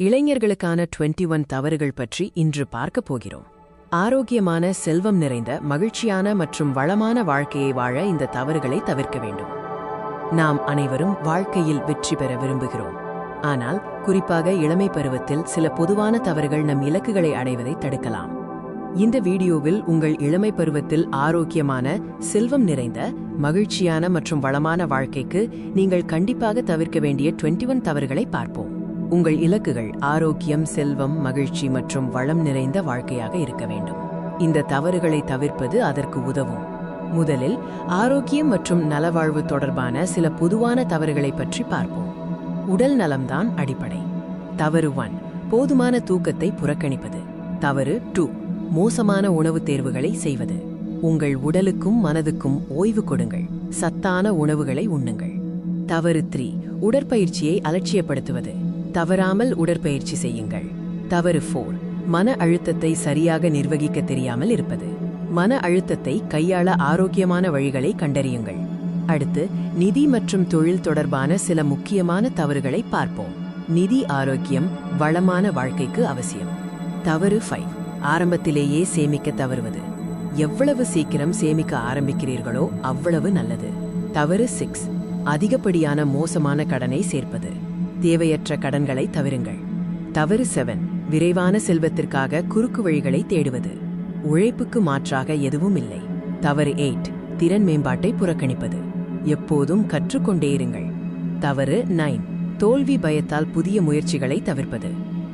இளைஞர்களுக்கான 21 ஒன் தவறுகள் பற்றி இன்று பார்க்கப் போகிறோம். ஆரோக்கியமான செல்வம் நிறைந்த மகிழ்ச்சியான மற்றும் வளமான வாழ்க்கையை வாழ இந்த தவறுகளை தவிர்க்க வேண்டும். நாம் அனைவரும் வாழ்க்கையில் வெற்றி பெற விரும்புகிறோம். ஆனால் குறிப்பாக இளமை பருவத்தில் சில பொதுவான தவறுகள் நம் இலக்குகளை அடைவதை தடுக்கலாம். இந்த வீடியோவில் உங்கள் இளமை பருவத்தில் ஆரோக்கியமான செல்வம் நிறைந்த மகிழ்ச்சியான மற்றும் வளமான வாழ்க்கைக்கு நீங்கள் கண்டிப்பாக தவிர்க்க வேண்டிய 21 ஒன் தவறுகளை பார்ப்போம். உங்கள் இலக்குகள் ஆரோக்கியம் செல்வம் மகிழ்ச்சி மற்றும் வளம் நிறைந்த வாழ்க்கையாக இருக்க வேண்டும். இந்த தவறுகளை தவிர்ப்பது அதற்கு உதவும். முதலில் ஆரோக்கியம் மற்றும் நலவாழ்வு தொடர்பான சில பொதுவான தவறுகளை பற்றி பார்ப்போம். உடல் நலம்தான் அடிப்படை. தவறு ஒன் போதுமான தூக்கத்தை புறக்கணிப்பது. தவறு டூ மோசமான உணவு தேர்வுகளை செய்வது. உங்கள் உடலுக்கும் மனதுக்கும் ஓய்வு கொடுங்கள். சத்தான உணவுகளை உண்ணுங்கள். தவறு த்ரீ உடற்பயிற்சியை அலட்சியப்படுத்துவது. தவறாமல் உடற்பயிற்சி செய்யுங்கள். தவறு ஃபோர் மன அழுத்தத்தை சரியாக நிர்வகிக்க தெரியாமல் இருப்பது. மன அழுத்தத்தை கையாள ஆரோக்கியமான வழிகளை கண்டறியுங்கள். அடுத்து நிதி மற்றும் தொழில் தொடர்பான சில முக்கியமான தவறுகளை பார்ப்போம். நிதி ஆரோக்கியம் வளமான வாழ்க்கைக்கு அவசியம். தவறு ஃபைவ் ஆரம்பத்திலேயே சேமிக்க தவறுவது. எவ்வளவு சீக்கிரம் சேமிக்க ஆரம்பிக்கிறீர்களோ அவ்வளவு நல்லது. தவறு சிக்ஸ் அதிகப்படியான மோசமான கடனை சேர்ப்பது. தேவையற்ற கடன்களை தவிருங்கள். தவறு செவன் விரைவான செல்வத்திற்காக குறுக்கு வழிகளை தேடுவது. உழைப்புக்கு மாற்றாக எதுவும் இல்லை. தவறு எயிட் திறன் மேம்பாட்டை புறக்கணிப்பது. எப்போதும் கற்றுக்கொண்டே இருங்கள். தவறு நைன் தோல்வி பயத்தால் புதிய முயற்சிகளை தவிர்ப்பது.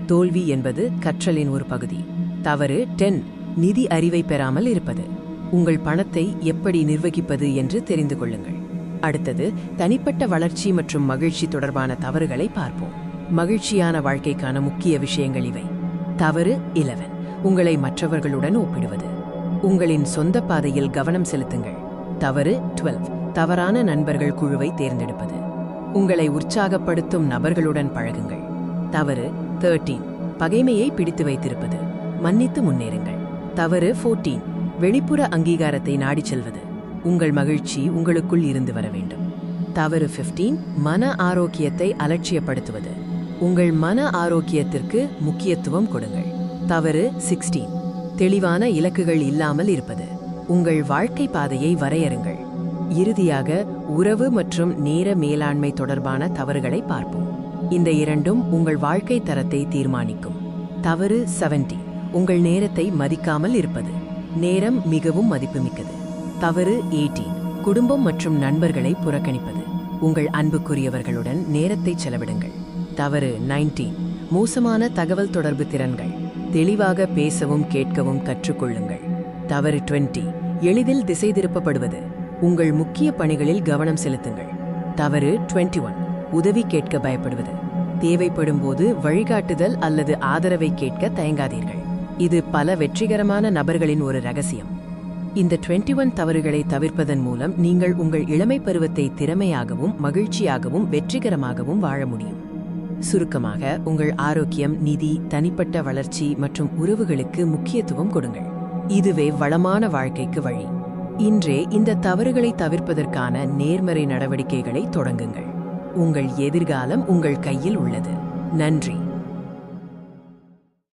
தோல்வி என்பது கற்றலின் ஒரு பகுதி. தவறு டென் நிதி அறிவை பெறாமல் இருப்பது. உங்கள் பணத்தை எப்படி நிர்வகிப்பது என்று தெரிந்து கொள்ளுங்கள். அடுத்தது தனிப்பட்ட வளர்ச்சி மற்றும் மகிழ்ச்சி தொடர்பான தவறுகளை பார்ப்போம். மகிழ்ச்சியான வாழ்க்கைக்கான முக்கிய விஷயங்கள் இவை. தவறு இலவன் உங்களை மற்றவர்களுடன் ஒப்பிடுவது. உங்களின் சொந்த பாதையில் கவனம் செலுத்துங்கள். தவறு 12 தவறான நண்பர்கள் குழுவை தேர்ந்தெடுப்பது. உங்களை உற்சாகப்படுத்தும் நபர்களுடன் பழகுங்கள். தவறு 13 பகைமையை பிடித்து வைத்திருப்பது. மன்னித்து முன்னேறுங்கள். தவறு 14 வெளிப்புற அங்கீகாரத்தை நாடிச் செல்வது. உங்கள் மகிழ்ச்சி உங்களுக்குள் இருந்து வர வேண்டும். தவறு 15 மன ஆரோக்கியத்தை அலட்சியப்படுத்துவது. உங்கள் மன ஆரோக்கியத்திற்கு முக்கியத்துவம் கொடுங்கள். தவறு 16 தெளிவான இலக்குகள் இல்லாமல் இருப்பது. உங்கள் வாழ்க்கை பாதையை வரையறுங்கள். இறுதியாக உறவு மற்றும் நேர மேலாண்மை தொடர்பான தவறுகளை பார்ப்போம். இந்த இரண்டும் உங்கள் வாழ்க்கை தரத்தை தீர்மானிக்கும். தவறு 70 உங்கள் நேரத்தை மதிக்காமல் இருப்பது. நேரம் மிகவும் மதிப்புமிக்கது. தவறு 18 குடும்பம் மற்றும் நண்பர்களை புறக்கணிப்பது. உங்கள் அன்புக்குரியவர்களுடன் நேரத்தை செலவிடுங்கள். தவறு 19 மோசமான தகவல் தொடர்பு திறன்கள் தெளிவாக பேசவும் கேட்கவும் கற்றுக்கொள்ளுங்கள். தவறு 20 எளிதில் திசை திருப்பப்படுவது உங்கள் முக்கிய பணிகளில் கவனம் செலுத்துங்கள். தவறு 21 உதவி கேட்க பயப்படுவது. தேவைப்படும் போது வழிகாட்டுதல் அல்லது ஆதரவை கேட்க தயங்காதீர்கள். இது பல வெற்றிகரமான நபர்களின் ஒரு ரகசியம். இந்த 21 ஒன் தவறுகளை தவிர்ப்பதன் மூலம் நீங்கள் உங்கள் இளமை பருவத்தை திறமையாகவும் மகிழ்ச்சியாகவும் வெற்றிகரமாகவும் வாழ முடியும். சுருக்கமாக உங்கள் ஆரோக்கியம் நிதி தனிப்பட்ட வளர்ச்சி மற்றும் உறவுகளுக்கு முக்கியத்துவம் கொடுங்கள். இதுவே வளமான வாழ்க்கைக்கு வழி. இன்றே இந்த தவறுகளை தவிர்ப்பதற்கான நேர்மறை நடவடிக்கைகளை தொடங்குங்கள். உங்கள் எதிர்காலம் உங்கள் கையில் உள்ளது. நன்றி.